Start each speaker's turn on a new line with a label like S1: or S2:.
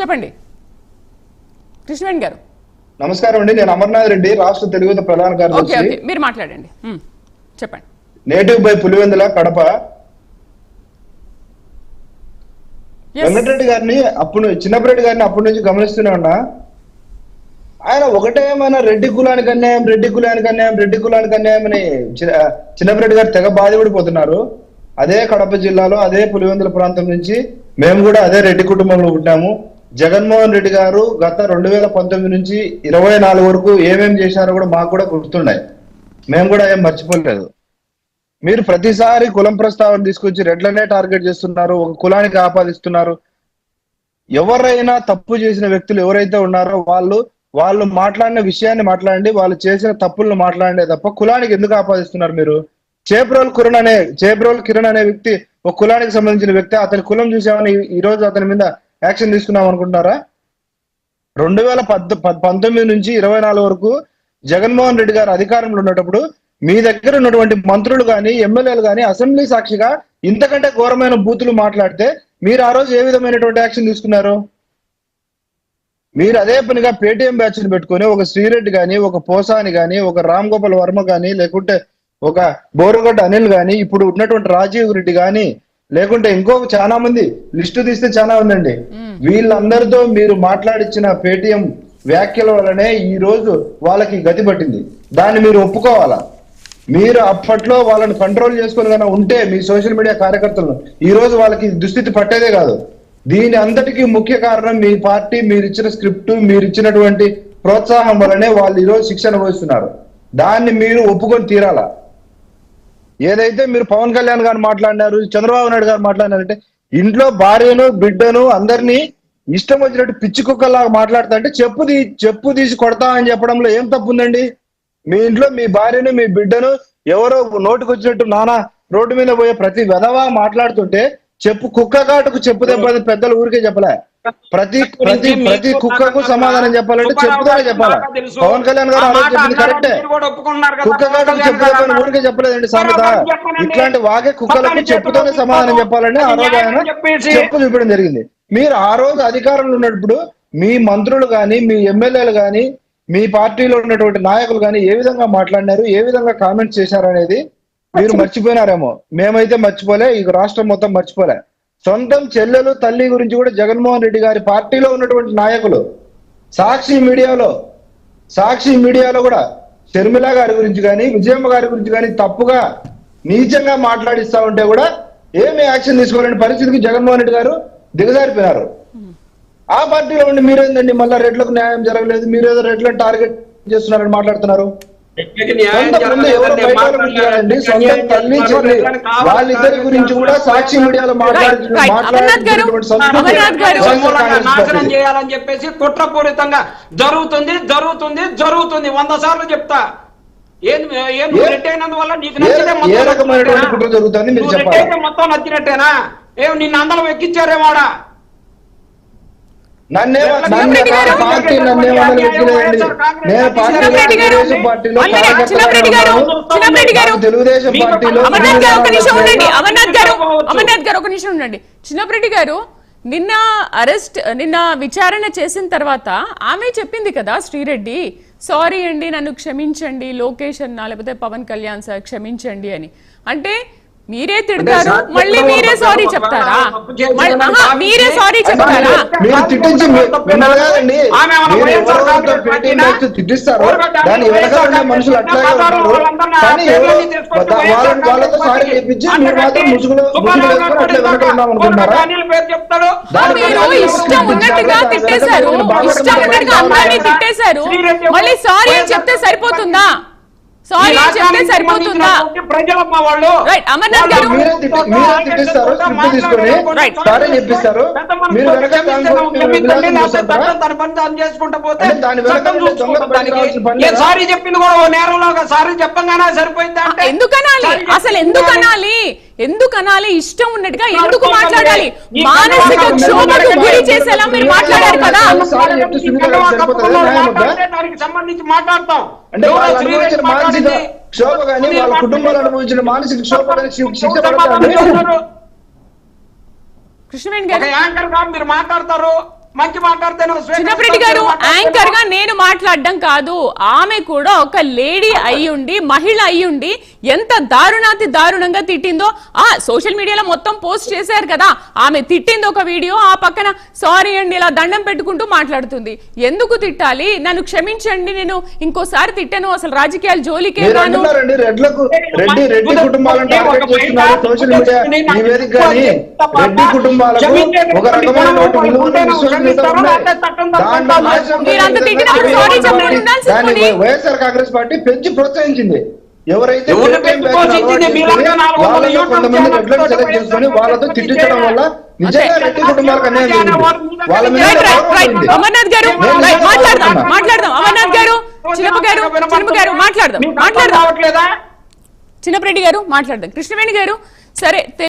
S1: చెప్పండి. కృష్ణవేణి గారు.
S2: నమస్కారం అండి నేను అమర్నాథ్ రెడ్డి రాష్ట్ర తెలుగు ప్రధాన కార్యదర్శి.
S1: మీరు మాట్లాడండి. చెప్పండి.
S2: Native by Pulivendula Kadapa. Venkatareddy గారిని అప్పుడు చిన్నప్పరెడ్డి గారిని అప్పటి నుంచి గమనిస్తూనే ఉన్నా. ఆయన ఒకటే మన రెడ్డి కులానికి అన్యాయం రెడ్డి కులానికి అన్యాయం రెడ్డి కులానికి అన్యాయం అని చి- చిన్నప్పరెడ్డి గారు తెగ బాధపడిపోతున్నారు అదే కడప జిల్లాలో అదే పులివెందుల ప్రాంతం నుంచి మేము కూడా అదే రెడ్డి కుటుంబంలో పుట్టాము జగన్మోహన్ రెడ్డి గారు గత రెండు వేల పంతొమ్మిది నుంచి ఇరవై నాలుగు వరకు ఏమేమి చేశారో కూడా మాకు కూడా గుర్తున్నాయి. మేము కూడా ఏం మర్చిపోలేదు. మీరు ప్రతిసారి కులం ప్రస్తావన తీసుకొచ్చి రెడ్లనే టార్గెట్ చేస్తున్నారు ఒక కులానికి ఆపాదిస్తున్నారు. ఎవరైనా తప్పు చేసిన వ్యక్తులు ఎవరైతే ఉన్నారో వాళ్ళు వాళ్ళు మాట్లాడిన విషయాన్ని మాట్లాడండి వాళ్ళు చేసిన తప్పులను మాట్లాడండి తప్ప కులానికి ఎందుకు ఆపాదిస్తున్నారు మీరు? చేప్రోల్ కిరణ్ అనే చేప్రోల్ కిరణ్ అనే వ్యక్తి ఒక కులానికి సంబంధించిన వ్యక్తి అతని కులం చూసామని ఈ రోజు అతని మీద యాక్షన్ తీసుకున్నాం అనుకుంటున్నారా? రెండు వేల పద్ పంతొమ్మిది నుంచి ఇరవై నాలుగు వరకు జగన్మోహన్ రెడ్డి గారు అధికారంలో ఉన్నప్పుడు మీ దగ్గర ఉన్నటువంటి మంత్రులు కానీ ఎమ్మెల్యేలు కానీ అసెంబ్లీ సాక్షిగా ఇంతకంటే ఘోరమైన బూతులు మాట్లాడితే మీరు ఆ రోజు ఏ విధమైనటువంటి యాక్షన్ తీసుకున్నారు? మీరు అదే పనిగా పేటిఎం బ్యాచ్ పెట్టుకుని పెట్టుకొని ఒక శ్రీరెడ్డి కానీ ఒక పోసాని కానీ ఒక రామ్ గోపాల్ వర్మ కానీ లేకుంటే ఒక బోరుగడ్డ అనిల్ కానీ ఇప్పుడు ఉన్నటువంటి రాజీవ్ రెడ్డి కానీ లేకుంటే ఇంకో చాలా మంది లిస్టు తీస్తే చాలా ఉందండి. వీళ్ళందరితో మీరు మాట్లాడిచ్చిన పేటిఎం వ్యాఖ్యల వల్లనే ఈ రోజు వాళ్ళకి గతి పట్టింది. దాన్ని మీరు ఒప్పుకోవాలా? మీరు అప్పట్లో వాళ్ళని కంట్రోల్ చేసుకుని కనుక ఉంటే మీ సోషల్ మీడియా కార్యకర్తలను ఈ రోజు వాళ్ళకి దుస్థితి పట్టేదే కాదు. దీని అంతటికీ ముఖ్య కారణం మీ పార్టీ మీరు ఇచ్చిన స్క్రిప్ట్ మీరు ఇచ్చినటువంటి ప్రోత్సాహం వల్లనే వాళ్ళు ఈ రోజు శిక్షణ వహిస్తున్నారు. దాన్ని మీరు ఒప్పుకొని తీరాలా? ఏదైతే మీరు పవన్ కళ్యాణ్ గారు మాట్లాడినారు చంద్రబాబు నాయుడు గారు మాట్లాడినారంటే ఇంట్లో భార్యను బిడ్డను అందరినీ ఇష్టం వచ్చినట్టు పిచ్చి కుక్కలాగా మాట్లాడుతా అంటే చెప్పు తీ చెప్పు తీసి కొడతా అని చెప్పడంలో ఏం తప్పు ఉందండి మీ ఇంట్లో మీ భార్యను మీ బిడ్డను ఎవరో నోటికి వచ్చినట్టు నానా రోడ్డు మీద పోయే ప్రతి వెధవా మాట్లాడుతుంటే చెప్పు కుక్క కాటుకు చెప్పు దెబ్బ పెద్దలు ఊరికే చెప్పలే. ప్రతి ప్రతి ప్రతి కుక్కకు సమాధానం చెప్పాలంటే చెప్పుతోనే చెప్పాలి. పవన్ కళ్యాణ్ గారు ఆ రోజు చెప్పింది కరెక్టే. కుక్క కాటుకు చెప్పు దెబ్బని ఊరికే చెప్పలేదండి సామెత. ఇట్లాంటి వాగే కుక్కలకు చెప్పుతోనే సమాధానం చెప్పాలని ఆ రోజు ఆయన చెప్పు చూపడం జరిగింది. మీరు ఆ రోజు అధికారంలో ఉన్నప్పుడు మీ మంత్రులు గాని మీ ఎమ్మెల్యేలు గాని మీ పార్టీలో ఉన్నటువంటి నాయకులు గాని ఏ విధంగా మాట్లాడినారు ఏ విధంగా కామెంట్స్ చేశారు అనేది మీరు మర్చిపోయినారేమో. మేమైతే మర్చిపోలే ఈ రాష్ట్రం మొత్తం మర్చిపోలే. సొంతం చెల్లెలు తల్లి గురించి కూడా జగన్మోహన్ రెడ్డి గారి పార్టీలో ఉన్నటువంటి నాయకులు సాక్షి మీడియాలో సాక్షి మీడియాలో కూడా షర్మిల గారి గురించి కానీ విజయమ్మ గారి గురించి కానీ తప్పుగా నీచంగా మాట్లాడిస్తా ఉంటే కూడా ఏమి యాక్షన్ తీసుకోవాలని పరిస్థితికి జగన్మోహన్ రెడ్డి గారు దిగజారిపోయినారు. ఆ పార్టీలో ఉండి మీరేందండి? మళ్ళా రెడ్లకు న్యాయం జరగలేదు మీరేదో రెడ్లను టార్గెట్ చేస్తున్నారని మాట్లాడుతున్నారు. వాళ్ళిద్దరి గురించి కూడా సాక్షి మీడియాలో. మాట్లాడుతున్నారు
S3: చేయాలని చెప్పేసి కుట్రపూరితంగా జరుగుతుంది జరుగుతుంది జరుగుతుంది. వంద సార్లు చెప్తా. ఏం ఏం రెడ్డి అయినందువల్ల నీకు. అయితే మొత్తం నచ్చినట్టేనా? ఏం నిన్ను అందరం ఎక్కించారేమోడా? మీకు
S2: పార్టీలో
S1: అమర్నాథ్ గారు ఒక నిమిషం ఉండండి.
S2: తెలుగుదేశం
S1: అమర్నాథ్ గారు ఒక నిమిషం ఉండండి. చిన్నప్పరెడ్డి గారు నిన్న అరెస్ట్ నిన్న విచారణ చేసిన తర్వాత ఆమె చెప్పింది కదా శ్రీరెడ్డి సారీ అండి నన్ను క్షమించండి లోకేష్ అన్న లేకపోతే పవన్ కళ్యాణ్ సార్ క్షమించండి అని. అంటే మీరే తిడతారు మళ్ళీ మీరే సారీ చెప్తారా? మీరే సారీ చెప్తారా?
S2: మీరు తిట్టించి తిట్టిస్తారో. దాని మనుషులు అట్లాగే కానీ వాళ్ళతో సారీ మాత్రం ముసుగులో ముసుగులు అట్లా వెనక ఉన్నాం అనుకుంటున్నారా
S1: ఇష్టం ఉన్నట్టుగా తిట్టేశారు. ఇష్టం ఉన్నట్టుగా అందరినీ తిట్టేశారు. మళ్ళీ సారీ అని చెప్తే సరిపోతుందా? సారీ చెప్తే సరిపోతుందా
S3: ప్రజలమ్మ వాళ్ళు
S1: Right, అమర్నాథ్ గారు.
S2: మీరే తిట్టి- మీరే తిట్టిస్తారు స్క్రిప్ట్ తీసుకొని
S1: Right.
S2: సారీ చెప్పిస్తారు మీరు వెనక
S3: తన పని తాను చేసుకుంటా పోతే
S2: అంటే దాని వెనక
S3: చట్టం
S2: ఉండే దొంగ
S3: చూసుకుంటుంది
S2: పని రావాల్సిన పని
S3: దానికి. ఏ
S2: లేదా?
S3: సారీ చెప్పింది కూడా ఓ నేరంలో సారీ చెప్పంగానే సరిపోయిందా అంటే
S1: ఎందుకనాలి అసలు
S3: చెప్పింది
S1: ఎందుకు అనాలి? ఇష్టం ఉన్నట్టుగా ఎందుకు మాట్లాడాలి? మానసిక క్షోభకు గురి చేసేలా మీరు మాట్లాడారు కదా?
S3: సంబంధించి మాట్లాడతాం.
S2: అంటే మానసిక. క్షోభ కానీ వాళ్ళ కుటుంబాలు అనుభవించిన మానసిక క్షోభ.
S1: కృష్ణవేణి గారు.
S3: యాంకర్గా మీరు మాట్లాడతారు. మంచి మాట్లాడితేనే
S1: చిన్నప్పటి గారు యాంకర్గా నేను మాట్లాడడం కాదు. ఆమె కూడా ఒక లేడీ అయ్యుండి మహిళ అయ్యుండి ఎంత దారుణాతి దారుణంగా తిట్టిందో ఆ సోషల్ మీడియాలో మొత్తం పోస్ట్ చేశారు కదా ఆమె తిట్టింది ఒక వీడియో ఆ పక్కన సారీ అండి ఇలా దండం పెట్టుకుంటూ మాట్లాడుతుంది. ఎందుకు తిట్టాలి? నన్ను క్షమించండి నేను ఇంకోసారి తిట్టాను అసలు రాజకీయాలు జోలికే రాను.
S2: Social media YSR Congress party పెంచి ప్రోత్సహించింది. ఎవరైతే కొంతమంది సెలెక్ట్ చేసుకొని వాళ్ళతో తిట్టించడం వల్ల నిజంగా రెడ్డి కుటుంబాలకు అన్యాయం జరిగింది. వాళ్ళ మీద
S1: రైట్ రైట్
S2: గౌరవం
S1: రైట్
S2: ఉంది.
S1: అమర్నాథ్ గారు మాట్లాడదాం అమర్నాథ్ గారు చిన్నప్ప గారు చిన్నప్ప గారు మాట్లాడదాం మాట్లాడదాం.
S3: మాట్లాడట్లేదా
S1: చిన్నప్పరెడ్డి గారు మాట్లాడదాం. కృష్ణవేణి గారు సరే